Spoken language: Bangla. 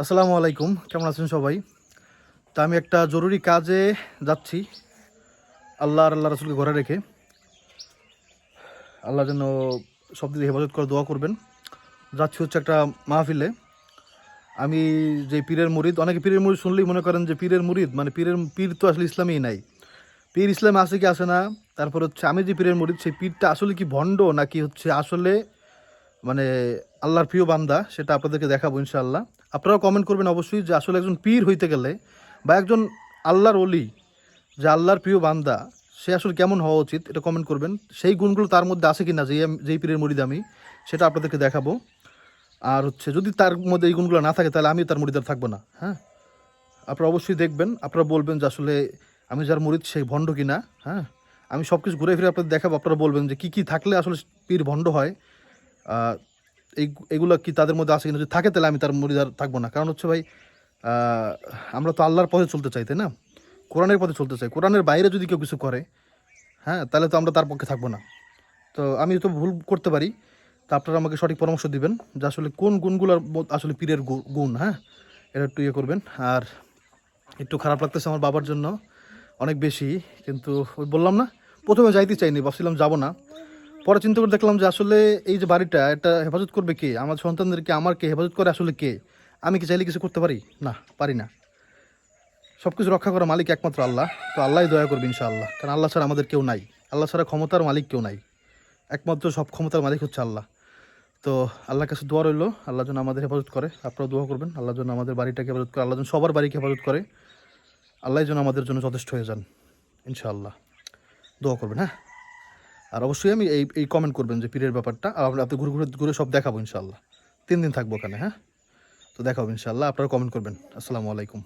আসসালামু আলাইকুম। কেমন আছেন সবাই? তা আমি একটা জরুরি কাজে যাচ্ছি। আল্লাহ আর আল্লাহ রসুলকে ঘরে রেখে। আল্লাহ যেন সব দিকে হেফাজত করে, দোয়া করবেন। যাচ্ছি হচ্ছে একটা মাহফিলে। আমি যে পীরের মুরিদ, অনেকে পীরের মুরিদ শুনলেই মনে করেন যে পীরের মুরিদ মানে পীরের, পীর তো আসলে ইসলামেই নাই। পীর ইসলাম আছে কি আসে না? তারপর হচ্ছে আমি যে পীরের মুরিদ, সেই পীরটা আসলে কি ভণ্ড নাকি হচ্ছে আসলে মানে আল্লাহর প্রিয় বান্দা, সেটা আপনাদেরকে দেখাবো ইনশাআল্লাহ। আপনারাও কমেন্ট করবেন অবশ্যই যে আসলে একজন পীর হইতে গেলে বা একজন আল্লাহর অলি যে আল্লাহর প্রিয় বান্দা, সে আসলে কেমন হওয়া উচিত এটা কমেন্ট করবেন। সেই গুণগুলো তার মধ্যে আছে কি না আমি- যেই পীরের মুরিদ আমি, সেটা আপনাদেরকে দেখাবো। আর হচ্ছে যদি তার মধ্যে এই গুণগুলো না থাকে, তাহলে আমি তার মুরিদার থাকব না হ্যাঁ? আপনারা অবশ্যই দেখবেন, আপনারা বলবেন যে আসলে আমি যার মরিদ সেই ভণ্ড কিনা হ্যাঁ? আমি সব কিছু ঘুরে ফিরে আপনাদের দেখাবো, আপনারা বলবেন যে কী কী থাকলে আসলে পীর ভণ্ড হয়। এই এগুলো কি তাদের মধ্যে আছে কিনা যদি থাকে তাহলে আমি তার মুরিদার থাকব না। কারণ হচ্ছে ভাই আমরা তো আল্লাহর পথে চলতে চাই, তাই না? কোরআনের পথে চলতে চাই। কোরআনের বাইরে যদি কেউ কিছু করে হ্যাঁ তাহলে তো আমরা তার পক্ষে থাকব না। তো আমি তো ভুল করতে পারি। তা আপনারা আমাকে সঠিক পরামর্শ দিবেন যে আসলে কোন গুণগুলোর আসলে পীরের গুণ হ্যাঁ? এটা একটু ইয়ে করবেন। আর একটু খারাপ লাগতেছে আমার বাবার জন্য, অনেক বেশি। কিন্তু ওই বললাম না, প্রথমে যাইতে চাইনি, ভাবছিলাম যাব না। পরে চিন্তা করে দেখলাম যে আসলে এই যে বাড়িটা, এটা হেফাজত করবে কে? আমার সন্তানদেরকে আমার কে হেফাজত করে আসলে কে? আমি কি চাইলে কিছু করতে পারি? না পারি না। সব কিছু রক্ষা করা মালিক একমাত্র আল্লাহ। তো আল্লাহই দয়া করবে ইনশাআল্লাহ। কারণ আল্লাহ ছাড়া আমাদের কেউ নাই। আল্লাহ ছাড়া ক্ষমতার মালিক কেউ নাই। একমাত্র সব ক্ষমতার মালিক হচ্ছে আল্লাহ। তো আল্লাহর কাছে দোয়া রইল। আল্লাহ যেন আমাদের হেফাজত করে। আপনারা দোয়া করবেন। আল্লাহ যেন আমাদের বাড়িটাকে হেফাজত করে। আল্লাহ যেন সবার বাড়িকে হেফাজত করে। আল্লাহ যেন আমাদের জন্য যথেষ্ট হয়ে যান। ইনশাআল্লাহ। দোয়া করবেন হ্যাঁ? আর অবশ্যই আমি এই এই কমেন্ট করবেন যে পীরের ব্যাপারটা, আর আপনি ঘুরে ঘুরে ঘুরে সব দেখাবো ইনশাল্লাহ তিন দিন থাকব ওখানে হ্যাঁ? তো দেখাবো ইনশাল্লাহ আপনারা কমেন্ট করবেন। আসসালামু আলাইকুম।